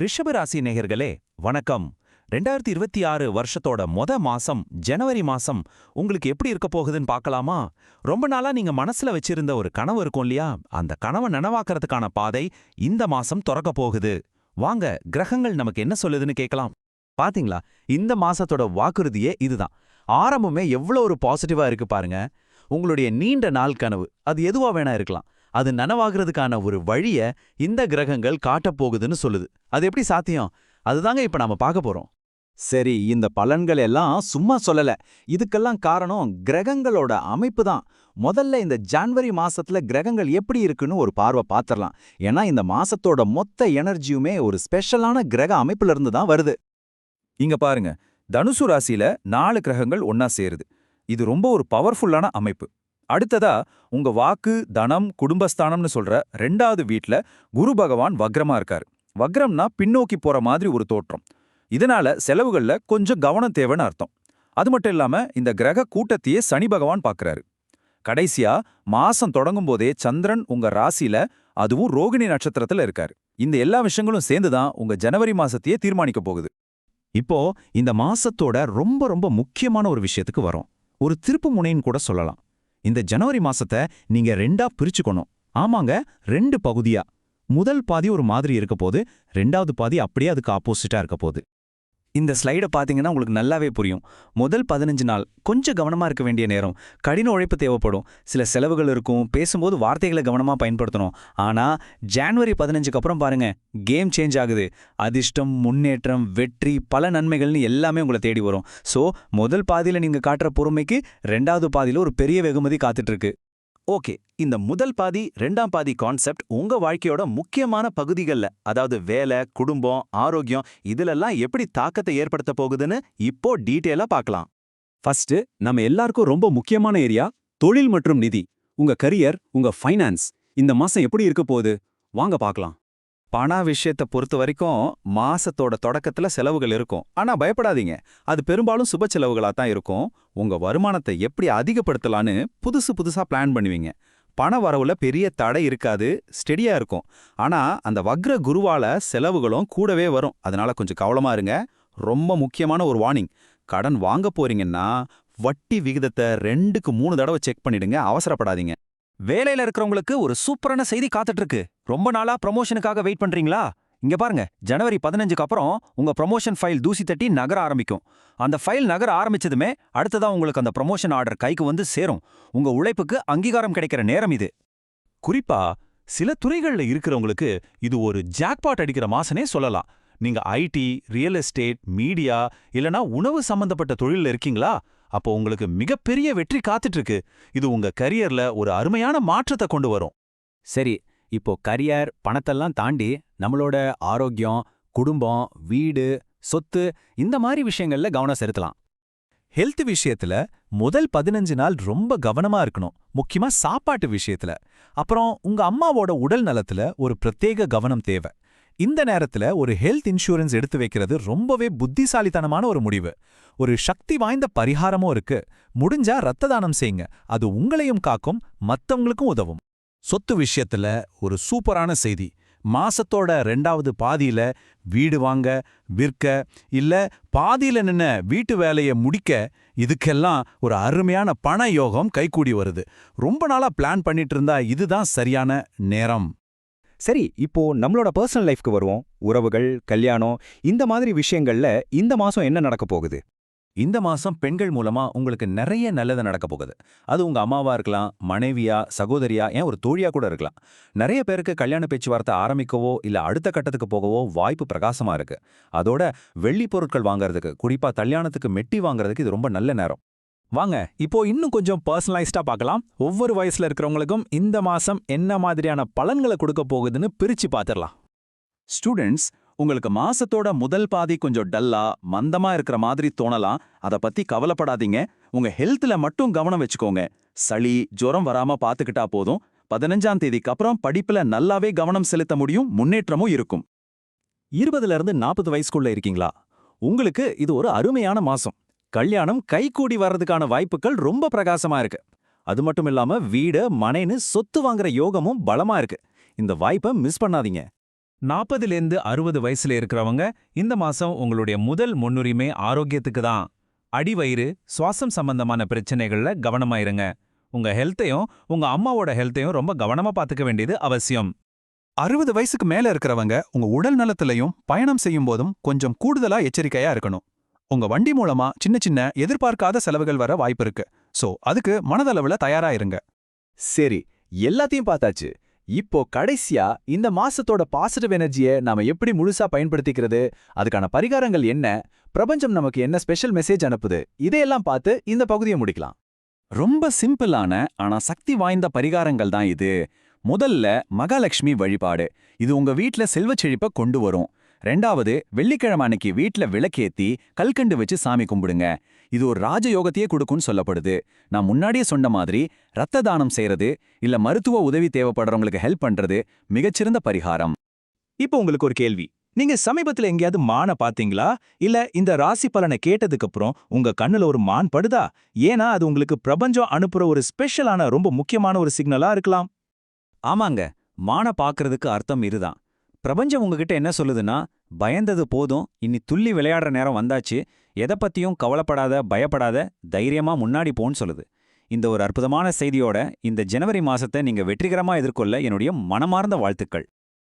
ரிஷபராசி நேயர்களே வணக்கம். ரெண்டாயிரத்தி இருபத்தி ஆறு வருஷத்தோட மொத மாசம் ஜனவரி மாசம் உங்களுக்கு எப்படி இருக்க போகுதுன்னு பார்க்கலாமா? ரொம்ப நாளா நீங்க மனசுல வச்சிருந்த ஒரு கனவு இருக்கும் இல்லையா? அந்த கனவை நனவாக்குறதுக்கான பாதை இந்த மாசம் திறக்க போகுது. வாங்க கிரகங்கள் நமக்கு என்ன சொல்லுதுன்னு கேட்கலாம். பாத்தீங்களா? இந்த மாசத்தோட வாக்குறுதியே இதுதான். ஆரம்பமே எவ்வளோ ஒரு பாசிட்டிவா இருக்கு பாருங்க. உங்களுடைய நீண்ட நாள் கனவு. அது எதுவா வேணா இருக்கலாம். அது நனவாகிறதுக்கான ஒரு வழிய இந்த கிரகங்கள் காட்டப் போகுதுன்னு சொல்லுது. அது எப்படி சாத்தியம்? அதுதாங்க இப்ப நாம பார்க்க போறோம். சரி இந்த பலன்கள் எல்லாம் சும்மா சொல்லல. இதுக்கெல்லாம் காரணம் கிரகங்களோட அமைப்பு தான். முதல்ல இந்த ஜான்வரி மாசத்துல கிரகங்கள் எப்படி இருக்குன்னு ஒரு பார்வை பார்த்துடலாம் ஏன்னா இந்த மாசத்தோட மொத்த எனர்ஜியுமே ஒரு ஸ்பெஷலான கிரக அமைப்புல இருந்து தான் வருது. இங்க பாருங்க. தனுசு ராசியில நாலு கிரகங்கள் ஒன்னா சேருது. இது ரொம்ப ஒரு பவர்ஃபுல்லான அமைப்பு. அடுத்ததா உங்க வாக்கு தனம் குடும்பஸ்தானம்னு சொல்ற ரெண்டாவது வீட்ல குரு பகவான் வக்ரமா இருக்காரு. வக்ரம்னா பின்னோக்கி போற மாதிரி ஒரு தோற்றம். இதனால செலவுகள்ல கொஞ்சம் கவனம் தேவைன்னு அர்த்தம். அது மட்டும் இல்லாம இந்த கிரக கூட்டத்தையே சனி பகவான் பார்க்கறாரு கடைசியா மாசம் தொடங்கும் போதே சந்திரன் உங்க ராசியில அதுவும் ரோகிணி நட்சத்திரத்துல இருக்காரு. இந்த எல்லா விஷயங்களும் சேர்ந்து தான் உங்க ஜனவரி மாசத்தையே தீர்மானிக்க போகுது. இப்போ இந்த மாசத்தோட ரொம்ப ரொம்ப முக்கியமான ஒரு விஷயத்துக்கு வரோம். ஒரு திருப்பு முனைன்னு கூட சொல்லலாம். இந்த ஜனவரி மாசத்தை நீங்க ரெண்டா பிரிச்சுக்கணும். ஆமாங்க ரெண்டு பகுதியா. முதல் பாதி ஒரு மாதிரி இருக்க போது ரெண்டாவது பாதி அப்படியே அதுக்கு ஆப்போசிட்டா இருக்க போகுது இந்த ஸ்லைடை பார்த்தீங்கன்னா உங்களுக்கு நல்லாவே புரியும். முதல் பதினஞ்சு நாள் கொஞ்சம் கவனமா இருக்க வேண்டிய நேரம். கடின உழைப்பு தேவைப்படும். சில செலவுகள் இருக்கும். பேசும்போது வார்த்தைகளை கவனமா பயன்படுத்தணும். ஆனா ஜான்வரி பதினஞ்சுக்கு அப்புறம் பாருங்க கேம் சேஞ்ச் ஆகுது. அதிர்ஷ்டம் முன்னேற்றம் வெற்றி பல நன்மைகள்னு எல்லாமே உங்களை தேடி வரும். ஸோ முதல் பாதியில நீங்க காட்டுற பொறுமைக்கு ரெண்டாவது பாதியில ஒரு பெரிய வெகுமதி காத்துட்ருக்கு ஓகே இந்த முதல் பாதி ரெண்டாம் பாதி கான்செப்ட் உங்க வாழ்க்கையோட முக்கியமான பகுதிகள்ல அதாவது வேலை குடும்பம் ஆரோக்கியம் இதிலெல்லாம் எப்படி தாக்கத்தை ஏற்படுத்த போகுதுன்னு இப்போ டீட்டெயிலா பார்க்கலாம் ஃபர்ஸ்ட் நம்ம எல்லாருக்கும் ரொம்ப முக்கியமான ஏரியா தொழில் மற்றும் நிதி. உங்க கரியர் உங்க ஃபைனான்ஸ். இந்த மாசம் எப்படி இருக்க போகுது? வாங்க பார்க்கலாம் பண விஷயத்தை பொறுத்த வரைக்கும் மாசத்தோட தொடக்கத்துல செலவுகள் இருக்கும். ஆனா பயப்படாதீங்க. அது பெரும்பாலும் சுப செலவுகளா தான் இருக்கும். உங்க வருமானத்தை எப்படி அதிகப்படுத்தலான்னு புதுசு புதுசா பிளான் பண்ணுவீங்க. பண வரவுல பெரிய தடை இருக்காது. ஸ்டெடியா இருக்கும். ஆனா அந்த வக்ர குருவால செலவுகளும் கூடவே வரும். அதனால கொஞ்சம் கவலமா இருங்க. ரொம்ப முக்கியமான ஒரு வார்னிங் கடன் வாங்க போறீங்கன்னா வட்டி விகிதத்தை ரெண்டுக்கு மூணு தடவை செக் பண்ணிடுங்க. அவசரப்படாதீங்க. வேலையில இருக்கிறவங்களுக்கு ஒரு சூப்பரான செய்தி காத்துட்டு இருக்கு ரொம்ப நாளா ப்ரமோஷனுக்காக வெயிட் பண்றீங்களா? இங்க பாருங்க ஜனவரி பதினஞ்சுக்கு அப்புறம் உங்க ப்ரமோஷன் ஃபைல் தூசி தட்டி நகர ஆரம்பிக்கும். அந்த ஃபைல் நகர ஆரம்பிச்சதுமே அடுத்ததா உங்களுக்கு அந்த ப்ரமோஷன் ஆர்டர் கைக்கு வந்து சேரும். உங்க உழைப்புக்கு அங்கீகாரம் கிடைக்கிற நேரம் இது. குறிப்பா சில துறைகள்ல இருக்கிறவங்களுக்கு இது ஒரு ஜாக்பாட் அடிக்கிற மாசனே சொல்லலாம். நீங்க ஐடி ரியல் எஸ்டேட் மீடியா இல்லனா உணவு சம்பந்தப்பட்ட தொழில்ல இருக்கீங்களா? அப்போ உங்களுக்கு மிகப்பெரிய வெற்றி காத்துட்டு இருக்கு இது உங்க கரியர்ல ஒரு அருமையான மாற்றத்தை கொண்டு வரும். சரி இப்போ கரியர் பணத்தெல்லாம் தாண்டி நம்மளோட ஆரோக்கியம் குடும்பம் வீடு சொத்து இந்த மாதிரி விஷயங்கள்ல கவனம் செலுத்தலாம். ஹெல்த் விஷயத்துல முதல் பதினஞ்சு நாள் ரொம்ப கவனமா இருக்கணும். முக்கியமா சாப்பாட்டு விஷயத்துல. அப்புறம் உங்க அம்மாவோட உடல் நலத்துல ஒரு பிரத்யேக கவனம் தேவை. இந்த நேரத்துல ஒரு ஹெல்த் இன்சூரன்ஸ் எடுத்து வைக்கிறது ரொம்பவே புத்திசாலித்தனமான ஒரு முடிவு. ஒரு சக்தி வாய்ந்த பரிகாரமும் இருக்கு. முடிஞ்சா ரத்த தானம் செய்யுங்க. அது உங்களையும் காக்கும் மத்தவங்களுக்கும் உதவும். சொத்து விஷயத்துல ஒரு சூப்பரான செய்தி. மாசத்தோட ரெண்டாவது பாதியில வீடு வாங்க விற்க இல்ல பாதியில நின்ன வீட்டு வேலையை முடிக்க இதுக்கெல்லாம் ஒரு அருமையான பண யோகம் கைகூடி வருது. ரொம்ப நாளா பிளான் பண்ணிட்டு இருந்தா இதுதான் சரியான நேரம். சரி இப்போ நம்மளோட பர்சனல் லைஃப்க்கு வருவோம். உறவுகள் கல்யாணம் இந்த மாதிரி விஷயங்கள்ல இந்த மாசம் என்ன நடக்க போகுது? இந்த மாசம் பெண்கள் மூலமா உங்களுக்கு நிறைய நல்லது நடக்க போகுது. அது உங்க அம்மாவா இருக்கலாம் மனைவியா சகோதரியா ஏன் ஒரு தோழியா கூட இருக்கலாம். நிறைய பேருக்கு கல்யாண பேச்சுவார்த்தை ஆரம்பிக்கவோ இல்ல அடுத்த கட்டத்துக்கு போகவோ வாய்ப்பு பிரகாசமா இருக்கு. அதோட வெள்ளி பொருட்கள் வாங்குறதுக்கு குறிப்பா கல்யாணத்துக்கு மெட்டி வாங்குறதுக்கு இது ரொம்ப நல்ல நேரம். வாங்க இப்போ இன்னும் கொஞ்சம் பர்சனலைஸ்டா பார்க்கலாம். ஒவ்வொரு வயசுல இருக்கிறவங்களுக்கும் இந்த மாசம் என்ன மாதிரியான பலன்களை கொடுக்க போகுதுன்னு பிரிச்சு பார்த்துடலாம். ஸ்டூடெண்ட்ஸ் உங்களுக்கு மாசத்தோட முதல் பாதி கொஞ்சம் டல்லா மந்தமா இருக்கிற மாதிரி தோணலாம் அத பத்தி கவலைப்படாதீங்க. உங்க ஹெல்த்ல மட்டும் கவனம் வச்சுக்கோங்க. சளி ஜுரம் வராம பாத்துக்கிட்டா போதும். பதினஞ்சாம் தேதிக்கு அப்புறம் படிப்புல நல்லாவே கவனம் செலுத்த முடியும் முன்னேற்றமும் இருக்கும். இருபதுல இருந்து நாற்பது வயசுக்குள்ள இருக்கீங்களா? உங்களுக்கு இது ஒரு அருமையான மாசம். கல்யாணம் கைகூடி வர்றதுக்கான வாய்ப்புகள் ரொம்ப பிரகாசமா இருக்கு. அது மட்டும் இல்லாம வீடு மனைன்னு சொத்து வாங்குற யோகமும் பலமா இருக்கு. இந்த வாய்ப்பை மிஸ் பண்ணாதீங்க. நாற்பதுலேருந்து அறுபது வயசுல இருக்கிறவங்க இந்த மாசம் உங்களுடைய முதல் முன்னுரிமை ஆரோக்கியத்துக்கு தான். அடிவயிறு சுவாசம் சம்பந்தமான பிரச்சனைகள்ல கவனமா இருங்க. உங்க ஹெல்த்தையும் உங்க அம்மாவோட ஹெல்த்தையும் ரொம்ப கவனமா பாத்துக்க வேண்டியது அவசியம். அறுபது வயசுக்கு மேல இருக்கிறவங்க உங்க உடல் நலத்திலையும் பயணம் செய்யும் போதும் கொஞ்சம் கூடுதலா எச்சரிக்கையா இருக்கணும். உங்க வண்டி மூலமா சின்ன சின்ன எதிர்பார்க்காத செலவுகள் வர வாய்ப்பு இருக்கு. சோ அதுக்கு மனதளவுல தயாரா இருங்க சரி எல்லாத்தையும் பார்த்தாச்சு. இப்போ கடைசியா இந்த மாசத்தோட பாசிட்டிவ் எனர்ஜியை நாம எப்படி முழுசா பயன்படுத்திக்கிறது அதுக்கான பரிகாரங்கள் என்ன பிரபஞ்சம் நமக்கு என்ன ஸ்பெஷல் மெசேஜ் அனுப்புது இதையெல்லாம் பார்த்து இந்த பகுதியை முடிக்கலாம். ரொம்ப சிம்பிளான ஆனா சக்தி வாய்ந்த பரிகாரங்கள் தான் இது. முதல்ல மகாலட்சுமி வழிபாடு. இது உங்க வீட்ல செல்வச் செழிப்ப கொண்டு வரும். ரெண்டாவது வெள்ளிக்கிழமை அன்னைக்கு வீட்ல விளக்கேத்தி கல்கண்டு வச்சு சாமி கும்பிடுங்க. இது ஒரு ராஜயோகத்தையே கொடுக்கும்னு சொல்லப்படுது. நான் முன்னாடியே சொன்ன மாதிரி ரத்த தானம் செய்யறது இல்ல மருத்துவ உதவி தேவைப்படுறவங்களுக்கு ஹெல்ப் பண்றது மிகச்சிறந்த பரிகாரம். இப்போ உங்களுக்கு ஒரு கேள்வி. நீங்க சமீபத்துல எங்கேயாவது மானை பாத்தீங்களா இல்ல இந்த ராசி பலனை கேட்டதுக்கு அப்புறம் உங்க கண்ணுல ஒரு மான் படுதா? ஏன்னா அது உங்களுக்கு பிரபஞ்சம் அனுப்புற ஒரு ஸ்பெஷலான ரொம்ப முக்கியமான ஒரு சிக்னலா இருக்கலாம். ஆமாங்க. மான பாக்குறதுக்கு அர்த்தம் இதுதான். பிரபஞ்சம் உங்ககிட்ட என்ன சொல்லுதுன்னா பயந்தது போதும் இனி துள்ளி விளையாடுற நேரம் வந்தாச்சு எதை பத்தியும் கவலைப்படாத பயப்படாத தைரியமா முன்னாடி போன்னு சொல்லுது. இந்த ஒரு அற்புதமான செய்தியோட இந்த ஜனவரி மாசத்தை நீங்க வெற்றிகரமா எதிர்கொள்ள என்னுடைய மனமார்ந்த வாழ்த்துக்கள்.